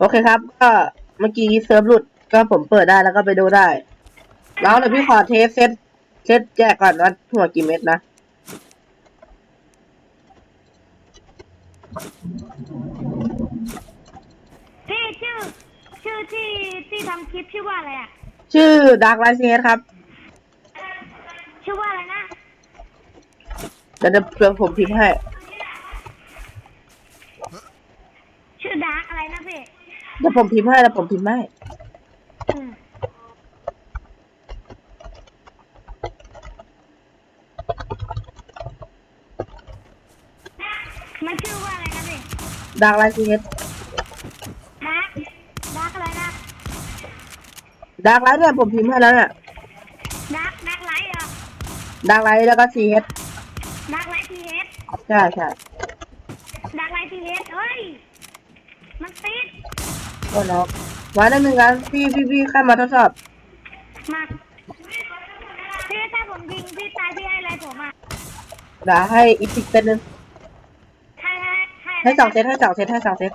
โอเคครับ ก็เมื่อกี้เซิร์ฟหลุดก็ผมเปิดได้แล้วก็ไปดูได้ แล้วเดี๋ยวพี่ขอเทสเซตเซตแจกก่อนว่าหัวกี่เม็ดนะ พี่ชื่อ ชื่อที่ที่ทำคลิปชื่อว่าอะไรอะ ชื่อดักไลซีเครับ ชื่อว่าอะไรนะ เดี๋ยวเดี๋ยวผมพิมพ์ให้ ชื่อดาร์กอะไรนะพี่ เดี๋ยวผมพิมพ์ให้แล้วผมพิมพ์ให้อืมมันชื่อว่าอะไรนะพี่ดักไลซีเดาร์กดาร์กอะไรนะดักไลเนี่ยผมพิมพ์ให้แล้วเนี่ยดาร์กดาร์กไลท์เหรอดักไลแล้วก็ซีเดาร์กไลท์ทีเอสใช่ใช่ ดาร์กไลท์ทีเอสเฮ้ย มันติด ก็น้องมาได้หนึ่งกันพี่พี่พี่แค่มาทดสอบมาพี่ถ้าผมยิงพี่ตายพี่ให้อะไรผมอะเดี๋ยวให้อีกสิบเซตหนึงให้ให้ให้ให้สองเซตให้สองเซตให้สองเซต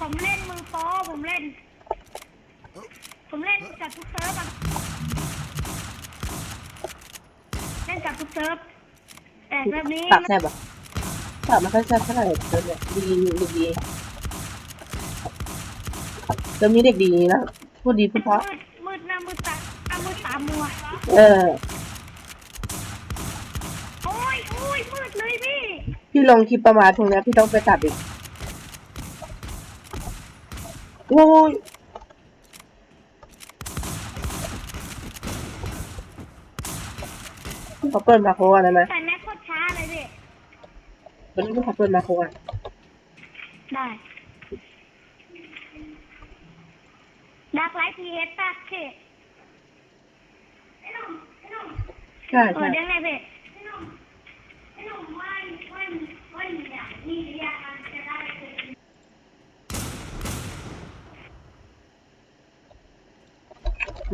ผมเล่นมือโป้ผมเล่น ผมเล่นกับทุกเซิร์ฟอะเล่นกับทุกเซิร์ฟ แต่เซิร์ฟนี้ ปากแซ่บอะปากไม่ค่อยแซ่บเท่าไหร่เดี๋ยวเนี่ยดีดีดีเดี๋ยวนี้เด็กดีนะพูดดีพูดเพราะมืดมืดหน้ามืดตาอะมืดตามัวเออ โอ้ยโอ้ยมืดเลยพี่ พี่ลงคลิปประมาณตรงเนี้ยพี่ต้องไปตัดอีก โอ้ยพี่ขอเปิดมาโคกันได้ไหมแต่แม็กโคตรช้าเลยพี่ วันนี้พี่ขอเปิดมาโคกันได้ ดักไลท์ทีเอสป่ะพี่ใช่เออใช่เดี๋ยวไงพี่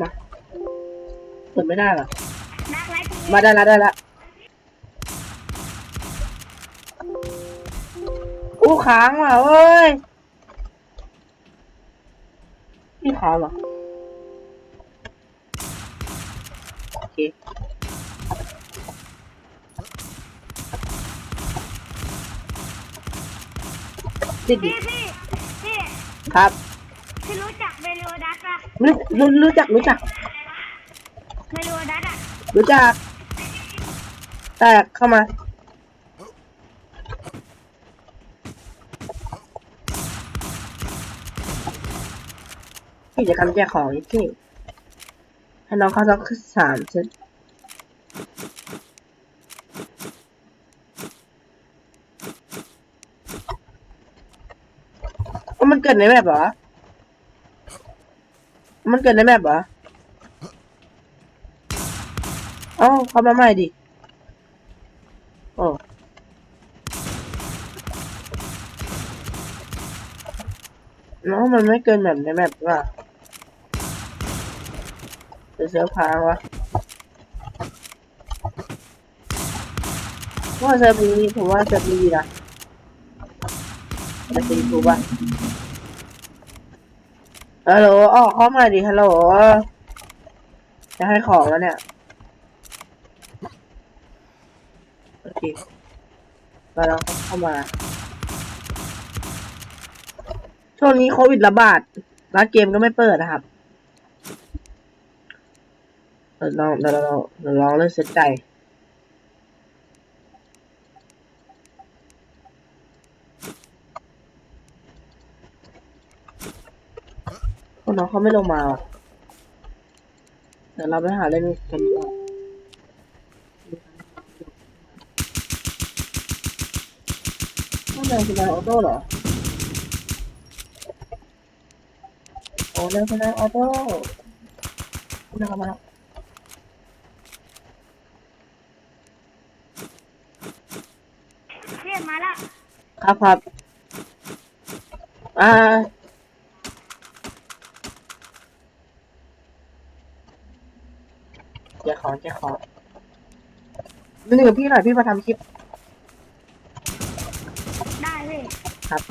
มาเปิดไม่ได้เหรอดักไลท์ทีเอสมาได้ละได้ละ อู้ค้างว่ะเอ้ยนี่ค้างเหรอโอเคติดดิพี่พี่พี่ครับพี่รู้จักเวโรดัสป่ะรู้รู้รู้จักรู้จักเวโรดัสอะรู้จักแต่เข้ามา กิจกรรมแจกของนี่ที่ให้น้องเขาสักสามเซตว่ามันเกิดในแมปเหรอ มันเกิดในแมปเหรอเอ้าเข้ามาใหม่ดิ โอ้น้องมันไม่เกินแบบในแมปว่ะ เดี๋ยวเซิร์ฟค้างวะว่าเซิร์ฟนี้ผมว่าเซิร์ฟนี้นะจะตีถูกป่ะฮัลโหลออกเข้ามาดิฮัลโหลจะให้ของแล้วเนี่ยโอเคมาแล้วเข้ามา ช่วงนี้โควิดระบาดร้านเกมก็ไม่เปิดนะครับ เดี๋ยวลองเดี๋ยวลองเดี๋ยวลองเล่นเซตใจคนน้องเขาไม่ลงมาว่ะเดี๋ยวเราไปหาเล่นกันกว่าไม่เดินสไนออโต้เหรอโอ้เดินสไนออโต้มาแล้วมาแล้ว ครับครับ อ่า จะขอจะขอมาดึงกับพี่หน่อยพี่มาทำคลิป ได้เลยครับ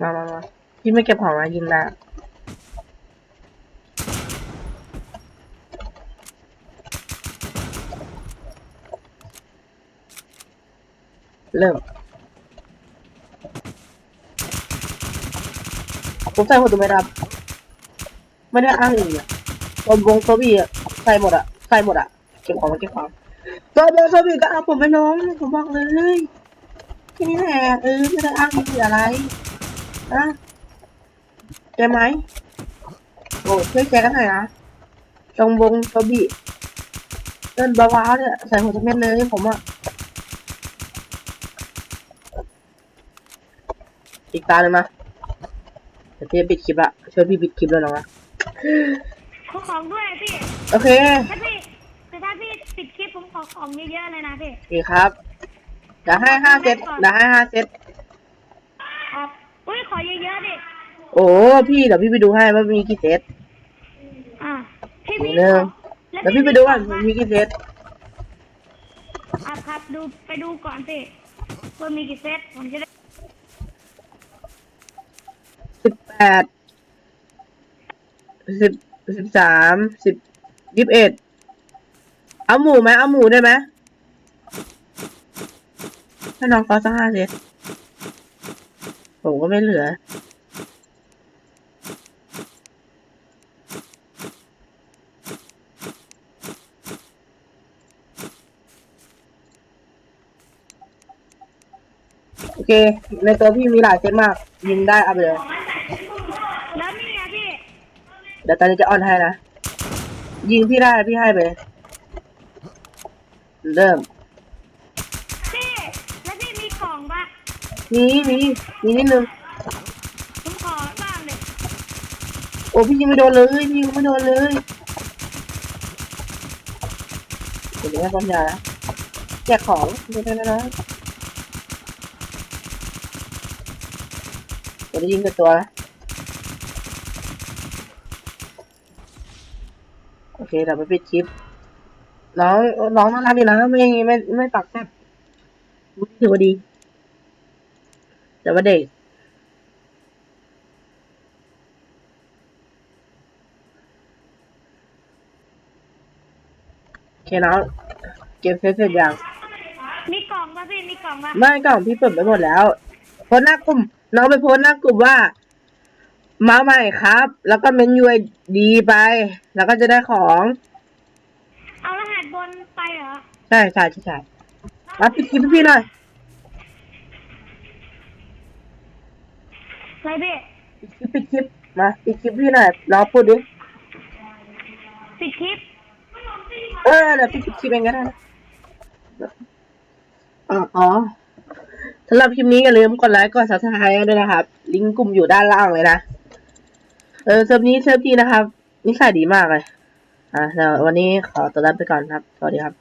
มามามาพี่ไม่เก็บของมายินแล้ว เริ่มผมใส่หมดตัวไมครับ ไม่ได้อ้างอิงอะตัววงตัวบีอะใส่หมดอะใส่หมดอะเก็บของมาเก็บของตัววงตัวบีก็เอาผมไปน้องผมบอกเลยแค่นี้แหละเออไม่ได้อ้างอิงอะไรนะแกไหมโอ้ช่วยแกกันหน่อยนะตรงวงตัวบีเดินเบาๆเนี่ยใส่หัวทุกเม็ดเลยผมอะ อีกตาเลยมาเดี๋ยวพี่จะปิดคลิปละช่วยพี่ปิดคลิปแล้วน้องนะขอของด้วยพี่โอเคถ้าพี่แต่ถ้าพี่ปิดคลิปผมขอของเยอะๆเลยนะพี่ดีครับเดี๋ยวให้ห้าเซตเดี๋ยวให้ห้าเซตออกอุ้ยขอเยอะๆดิโอ้พี่เดี๋ยวพี่ไปดูให้ว่ามีกี่เซตอ่าพี่มีมีหนึ่งของเดี๋ยวพี่ไปดูก่อนมีกี่เซตอะครับดูไปดูก่อนสิว่ามีกี่เซตผมจะได้ สิบแป ดสิบสิบสามสิบยี่สิบเอ็ดเอาหมูไหมเอาหมูได้ไหมให้น้องเขาสักห้าเซตผมก็ไม่เหลือ โอเค ในตัวพี่มีหลายเซตมาก ยิงได้เอาไปเลย เดี๋ยวตอนนี้จะออนให้นะ ยิงพี่ได้พี่ให้ไปเลยเริ่ม พี่แล้วพี่มีของปะมีมีมีนิดนึง ผมขอบ้างเลยโอ้พี่ยิงไม่โดนเลยพี่ยิงไม่โดนเลยเดี๋ยวให้ความยานะแจกของเล็กๆน้อยๆเดี๋ยวจะยิงกับตัวนะ อเคเดี๋ยวไปปิดคลิปน้องน้องน่ารักดีนะไม่ไม่ไม่ปากแซ่บถือว่าดี แต่ว่าเด็กโอเคน้องเกมเสร็จเสร็จยังมีกล่องปะพี่มีกล่องปะไม่กล่องพี่เปิดไปหมดแล้วโพสต์หน้ากลุ่ม น้องไปโพสต์หน้ากลุ่มว่า มาใหม่ครับ แล้วก็เมนยูดีไป แล้วก็จะได้ของ เอารหัสบนไปเหรอใช่ใช่ใช่ใช่มาปิดคลิปให้พี่หน่อยอะไรพี่ปิดคลิปปิดคลิปมาปิดคลิปพี่หน่อยรอพูดดิปิดคลิป เออเดี๋ยวพี่ปิดคลิปเองก็ได้นะอ๋ออ๋อสำหรับคลิปนี้อย่าลืมกดไลค์กดซับสไครต์ด้วยนะครับ ลิงก์กลุ่มอยู่ด้านล่างเลยนะ เออเซิร์ฟนี้เซิร์ฟดีนะครับนิสัยดีมากเลย อ่าแล้ววันนี้ขอตัวลาไปก่อนครับ สวัสดีครับ